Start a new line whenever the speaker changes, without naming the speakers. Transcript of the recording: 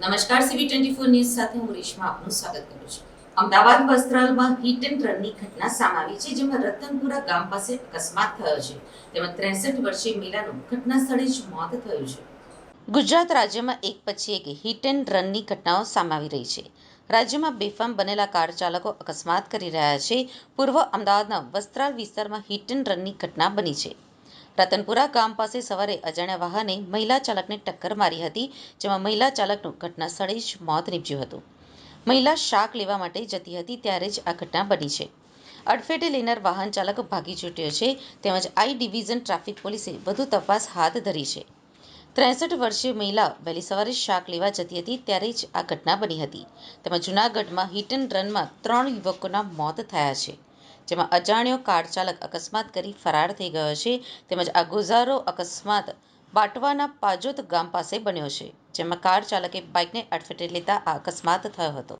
નમસ્કાર સીવી twenty four news સાથે હું રેશમા આપનું સ્વાગત કરું છું. અમદાવાદ વસ્ત્રાલમાં હિટ એન્ડ રનની ઘટના સામે છે, જેમાં રતનપુરા ગામ પાસે અકસ્માત થયો છે. તેમાં ત્રેસઠ વર્ષીય મહિલાનું ઘટના સ્થળે જ મોત થયું છે. ગુજરાત રાજ્યમાં એક પછી એક હિટ એન્ડ રનની ઘટનાઓ સામે આવી રહી છે. રાજ્યમાં બેફામ બનેલા કાર ચાલકો અકસ્માત કરી રહ્યા છે. પૂર્વ અમદાવાદના વસ્ત્રાલ વિસ્તારમાં હિટ એન્ડ રનની ઘટના બની છે. રતનપુરા ગામ પાસે સવારે અજાણ્યા વાહને મહિલા ચાલકને ટક્કર મારી હતી, જેમાં મહિલા ચાલકનું ઘટના સ્થળે જ મોત નીપજ્યું હતું. મહિલા શાક લેવા માટે જતી હતી, ત્યારે જ આ ઘટના બની છે. અડફેટે લેનાર વાહન ચાલક ભાગી છૂટ્યો છે, તેમજ આઈ ડિવિઝન ટ્રાફિક પોલીસે વધુ તપાસ હાથ ધરી છે. ત્રેસઠ વર્ષીય મહિલા વહેલી સવારે શાક લેવા જતી હતી, ત્યારે જ આ ઘટના બની હતી. તેમાં જૂનાગઢમાં હિટ એન્ડ રનમાં ત્રણ યુવકોના મોત થયા છે. જેમાં અજાણ્યો કાર ચાલક અકસ્માત કરી ફરાર થઈ ગયો છે, તેમજ આ ગુજારો અકસ્માત બાટવાના પાજોત ગામ પાસે બન્યો છે, જેમાં કાર ચાલકે બાઇકને અડફેટે લેતા આ અકસ્માત થયો હતો.